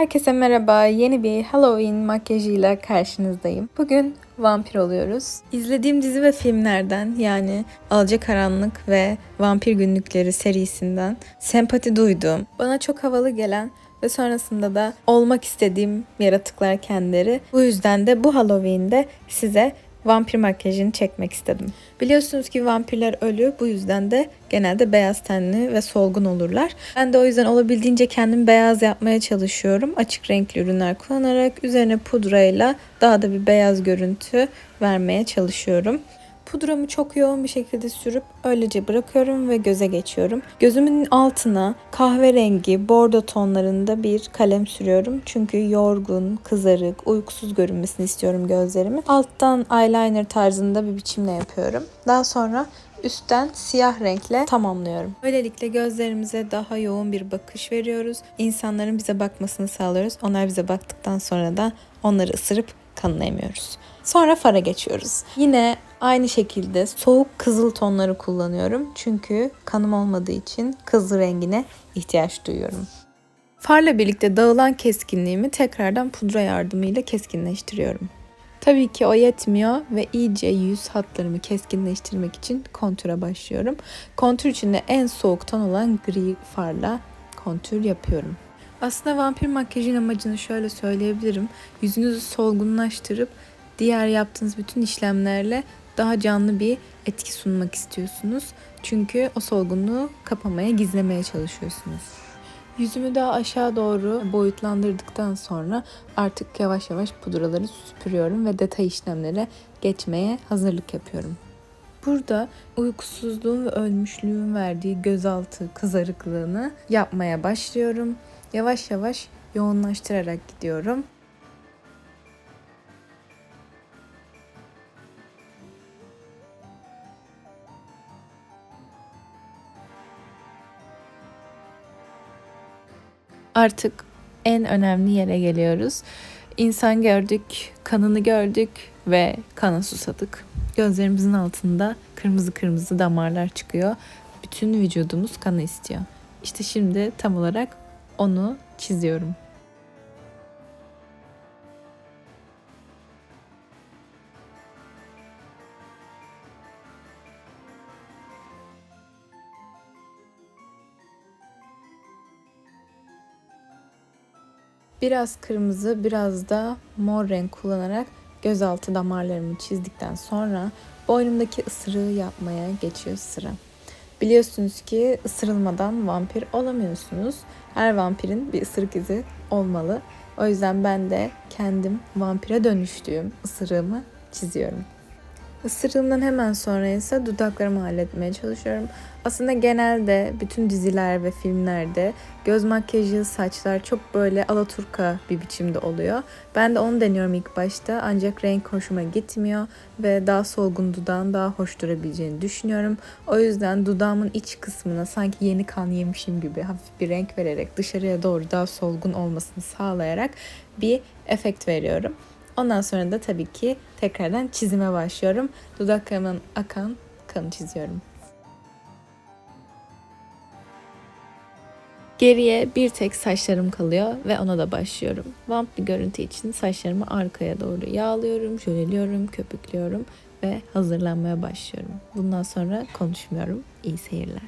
Herkese merhaba. Yeni bir Halloween makyajıyla karşınızdayım. Bugün vampir oluyoruz. İzlediğim dizi ve filmlerden yani Alacakaranlık ve Vampir Günlükleri serisinden sempati duyduğum, bana çok havalı gelen ve sonrasında da olmak istediğim yaratıklar kendileri. Bu yüzden de bu Halloween'de size vampir makyajını çekmek istedim. Biliyorsunuz ki vampirler ölü bu yüzden de genelde beyaz tenli ve solgun olurlar. Ben de o yüzden olabildiğince kendimi beyaz yapmaya çalışıyorum. Açık renkli ürünler kullanarak üzerine pudrayla daha da bir beyaz görüntü vermeye çalışıyorum. Pudramı çok yoğun bir şekilde sürüp öylece bırakıyorum ve göze geçiyorum. Gözümün altına kahverengi, bordo tonlarında bir kalem sürüyorum. Çünkü yorgun, kızarık, uykusuz görünmesini istiyorum gözlerimi. Alttan eyeliner tarzında bir biçimle yapıyorum. Daha sonra üstten siyah renkle tamamlıyorum. Böylelikle gözlerimize daha yoğun bir bakış veriyoruz. İnsanların bize bakmasını sağlıyoruz. Onlar bize baktıktan sonra da onları ısırıp kanını emiyoruz. Sonra fara geçiyoruz. Yine aynı şekilde soğuk kızıl tonları kullanıyorum. Çünkü kanım olmadığı için kızıl rengine ihtiyaç duyuyorum. Farla birlikte dağılan keskinliğimi tekrardan pudra yardımıyla keskinleştiriyorum. Tabii ki o yetmiyor ve iyice yüz hatlarımı keskinleştirmek için kontüre başlıyorum. Kontür için de en soğuk ton olan gri farla kontür yapıyorum. Aslında vampir makyajın amacını şöyle söyleyebilirim. Yüzünüzü solgunlaştırıp diğer yaptığınız bütün işlemlerle daha canlı bir etki sunmak istiyorsunuz. Çünkü o solgunluğu kapamaya, gizlemeye çalışıyorsunuz. Yüzümü daha aşağı doğru boyutlandırdıktan sonra artık yavaş yavaş pudraları süpürüyorum ve detay işlemlere geçmeye hazırlık yapıyorum. Burada uykusuzluğun ve ölmüşlüğün verdiği gözaltı kızarıklığını yapmaya başlıyorum. Yavaş yavaş yoğunlaştırarak gidiyorum. Artık en önemli yere geliyoruz. İnsan gördük, kanını gördük ve kana susadık. Gözlerimizin altında kırmızı kırmızı damarlar çıkıyor. Bütün vücudumuz kanı istiyor. İşte şimdi tam olarak onu çiziyorum. Biraz kırmızı, biraz da mor renk kullanarak gözaltı damarlarımı çizdikten sonra boynumdaki ısırığı yapmaya geçiyor sıra. Biliyorsunuz ki ısırılmadan vampir olamıyorsunuz. Her vampirin bir ısırık izi olmalı. O yüzden ben de kendim vampire dönüştüğüm ısırığımı çiziyorum. Isırığımdan hemen sonra ise dudaklarımı halletmeye çalışıyorum. Aslında genelde bütün diziler ve filmlerde göz makyajı, saçlar çok böyle alaturka bir biçimde oluyor. Ben de onu deniyorum ilk başta ancak renk hoşuma gitmiyor ve daha solgun dudağın daha hoş durabileceğini düşünüyorum. O yüzden dudağımın iç kısmına sanki yeni kan yemişim gibi hafif bir renk vererek dışarıya doğru daha solgun olmasını sağlayarak bir efekt veriyorum. Ondan sonra da tabii ki tekrardan çizime başlıyorum. Dudaklarımın akan kanı çiziyorum. Geriye bir tek saçlarım kalıyor ve ona da başlıyorum. Vamp bir görüntü için saçlarımı arkaya doğru yağlıyorum, jöleliyorum, köpüklüyorum ve hazırlanmaya başlıyorum. Bundan sonra konuşmuyorum. İyi seyirler.